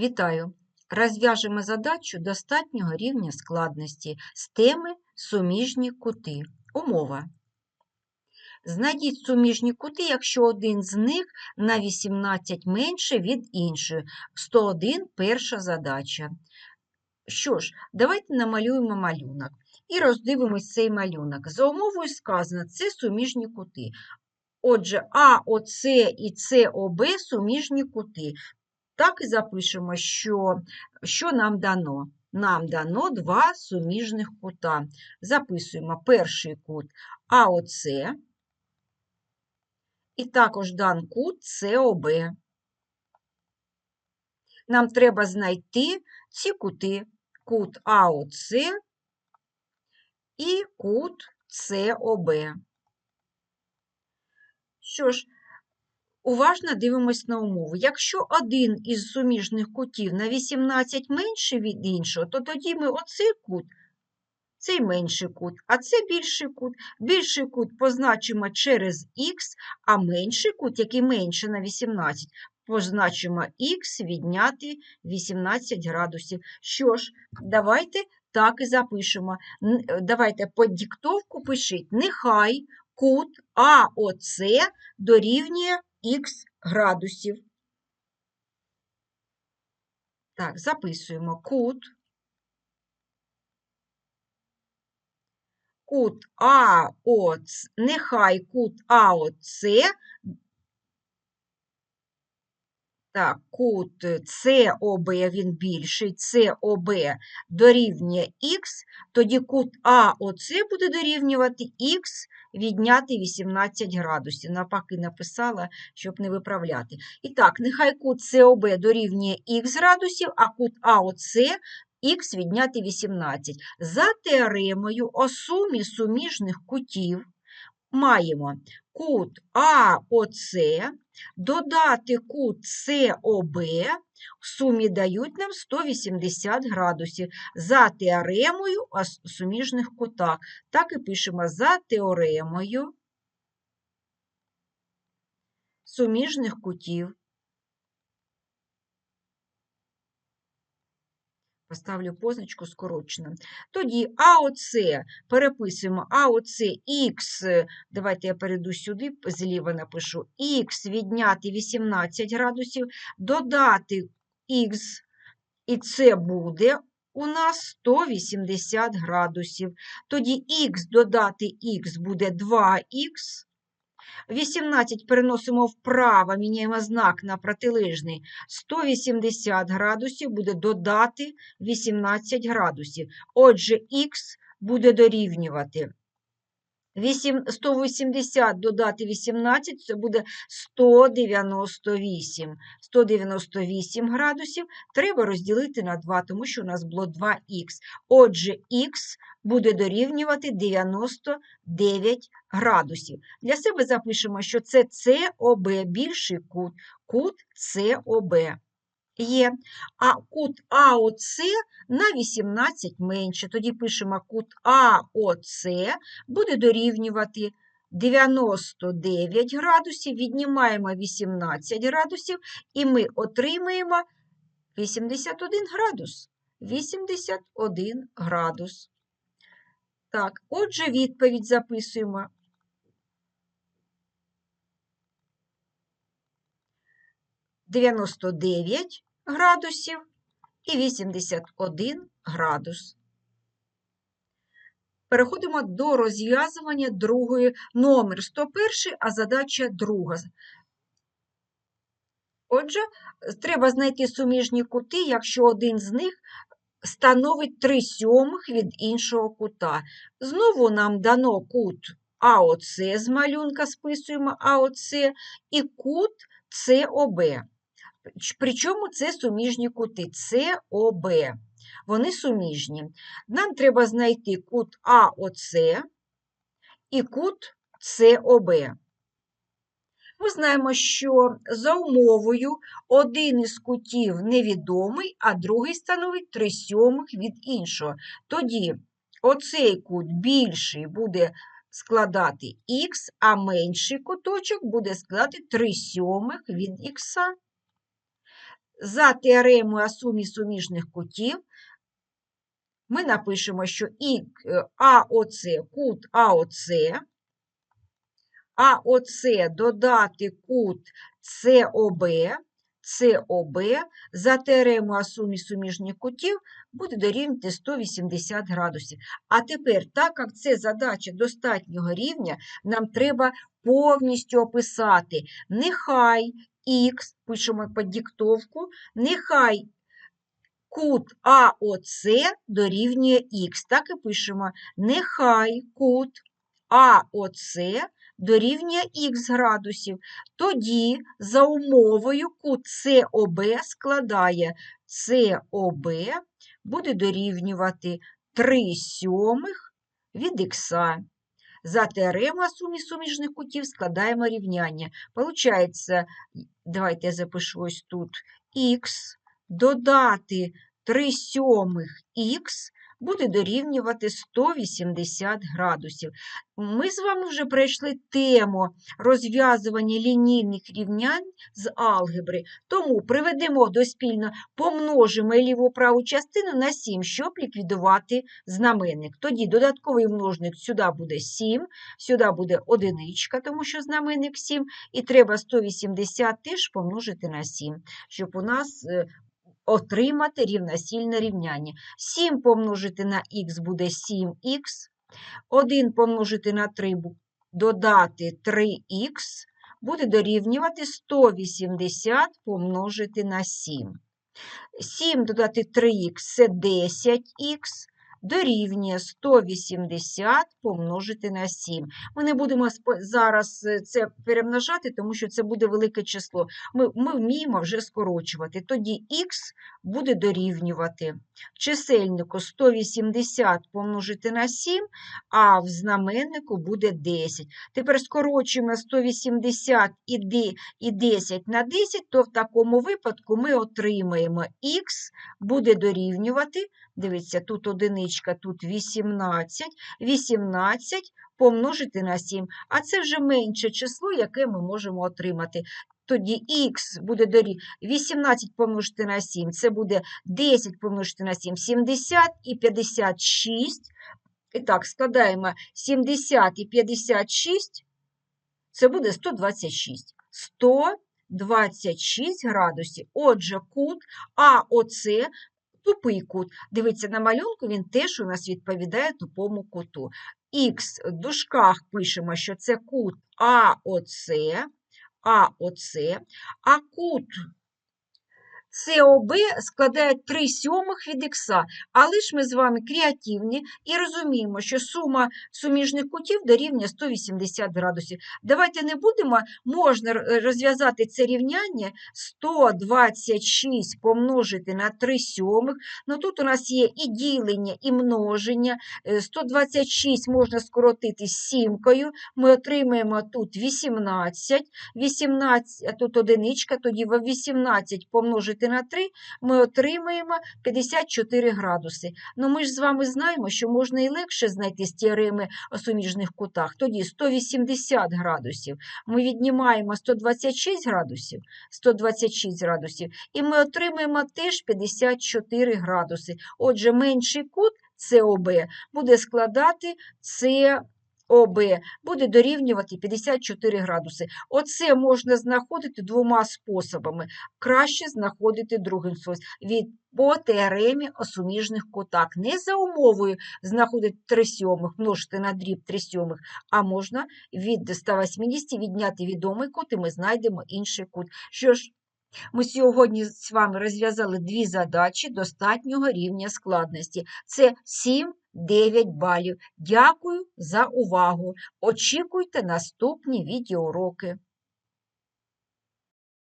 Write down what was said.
Вітаю! Розв'яжемо задачу достатнього рівня складності з теми суміжні кути. Умова. Знайдіть суміжні кути, якщо один з них на 18 менше від іншої. 101 перша задача. Що ж, давайте намалюємо малюнок і роздивимось цей малюнок. За умовою сказано, це суміжні кути. Отже, АОЦ і СОБ суміжні кути. Так і запишемо, що, що нам дано. Нам дано два суміжних кута. Записуємо перший кут АОЦ, і також дан кут СОБ. Нам треба знайти ці кути, кут АОЦ і кут СОБ. Що ж, Уважно дивимось на умову. Якщо один із суміжних кутів на 18 менший від іншого, то тоді ми оцей кут, цей менший кут, а це більший кут. Більший кут позначимо через х, а менший кут, який менше на 18, позначимо х відняти 18 градусів. Що ж, давайте так і запишемо. Давайте по диктовку пишіть, нехай кут АОЦ дорівнює х градусів. Так, записуємо кут. Кут АОЦ, нехай кут АОЦ, так, кут СОБ, він більший, СОБ дорівнює х, тоді кут АОЦ буде дорівнювати х відняти 18 градусів. Навпаки, написала, щоб не виправляти. І так, нехай кут СОБ дорівнює х градусів, а кут АОЦ х відняти 18. За теоремою о сумі суміжних кутів маємо кут АОЦ, додати кут СОБ, в сумі дають нам 180 градусів за теоремою о суміжних кутах. Так і пишемо за теоремою суміжних кутів. Поставлю позначку скорочено. Тоді АОЦ переписуємо АОЦ Х, давайте я перейду сюди, зліва напишу, Х відняти 18 градусів, додати Х, і це буде у нас 180 градусів. Тоді Х додати Х буде 2х. 18 переносимо вправо, міняємо знак на протилежний. 180 градусів буде додати 18 градусів. Отже, х буде дорівнювати 180 додати 18 це буде 198. 198 градусів треба розділити на 2, тому що у нас було 2х. Отже, х буде дорівнювати 99 градусів. Для себе запишемо, що це СОБ більший кут, кут СОБ є. А кут АОЦ на 18 менше. Тоді пишемо кут АОЦ буде дорівнювати 99 градусів, віднімаємо 18 градусів, і ми отримаємо 81 градус. 81 градус. Так, отже, відповідь записуємо. Дев'яносто дев'ять градусів і 81 градус. Переходимо до розв'язування другої номер 101, а задача друга. Отже, треба знайти суміжні кути, якщо один з них становить 3 сьомих від іншого кута. Знову нам дано кут АОЦ з малюнка, списуємо АОЦ, і кут СОБ. Причому це суміжні кути СОБ. Вони суміжні. Нам треба знайти кут АОЦ і кут СОБ. Ми знаємо, що за умовою один із кутів невідомий, а другий становить 3 сьомих від іншого. Тоді оцей кут більший буде складати х, а менший куточок буде складати 3 сьомих від х. За теоремою о сумі суміжних кутів ми напишемо, що і АОЦ, кут АОЦ, АОЦ додати кут СОБ, СОБ за теоремою о сумі суміжних кутів буде дорівнювати 180 градусів. А тепер, так як це задача достатнього рівня, нам треба повністю описати. Нехай х, пишемо під диктовку, нехай кут АОЦ дорівнює х. Так і пишемо. Нехай кут АОЦ дорівнює х градусів. Тоді за умовою кут СОБ складає СОБ буде дорівнювати 3 сьомих від х. За теорема сумі суміжних кутів складаємо рівняння. Получається, давайте я запишу ось тут х додати 3 сьомих х буде дорівнювати 180 градусів. Ми з вами вже пройшли тему розв'язування лінійних рівнянь з алгебри, тому приведемо до спільно, помножимо ліву праву частину на 7, щоб ліквідувати знаменник. Тоді додатковий множник сюди буде 7, сюди буде одиничка, тому що знаменник 7, і треба 180 теж помножити на 7, щоб у нас е, отримати рівносільне рівняння. 7 помножити на х буде 7х, 1 помножити на 3 додати 3х, буде дорівнювати 180 помножити на 7. 7 додати 3х це 10х, дорівнює 180 помножити на 7. Ми не будемо зараз е, це перемножати, тому що це буде велике число. Ми ми вміємо вже скорочувати. Тоді х буде дорівнювати чисельнику 180 помножити на 7, а в знаменнику буде 10. Тепер скорочуємо 180 і 10 на 10, то в такому випадку ми отримаємо х буде дорівнювати Дивіться, тут одиничка, тут 18, 18 помножити на 7, а це вже менше число, яке ми можемо отримати. Тоді х буде дорі 18 помножити на 7, це буде 10 помножити на 7, 70 і 56. І так, складаємо 70 і 56, це буде 126. 126 градусів. Отже, кут АОЦ тупий кут. Дивіться, на малюнку він теж у нас відповідає тупому куту. Х в дужках пишемо, що це кут АОЦ, АОЦ, а кут СОБ складає 3 сьомих від х, але ж ми з вами креативні і розуміємо, що сума суміжних кутів дорівнює 180 градусів. Давайте не будемо, можна розв'язати це рівняння 126 помножити на 3 сьомих. Ну Тут у нас є і ділення, і множення. 126 е, можна скоротити сімкою. Ми отримаємо тут 18, 18, а тут одиничка, тоді 18 помножити помножити на 3, ми отримаємо 54 градуси. Ну ми ж з вами знаємо, що можна і легше знайти з теореми о суміжних кутах. Тоді 180 градусів. Ми віднімаємо 126 градусів, 126 градусів, і ми отримаємо теж 54 градуси. Отже, менший кут СОБ буде складати С. ОБ буде дорівнювати 54 градуси. Оце можна знаходити двома способами. Краще знаходити другим способом. По теоремі суміжних кутах. Не за умовою знаходити 3 сьомих, множити на дріб 3 сьомих, а можна від 180 відняти відомий кут, і ми знайдемо інший кут. Що ж, ми сьогодні з вами розв'язали дві задачі достатнього рівня складності. Це 7 9 балів. Дякую за увагу. Очікуйте наступні відеоуроки.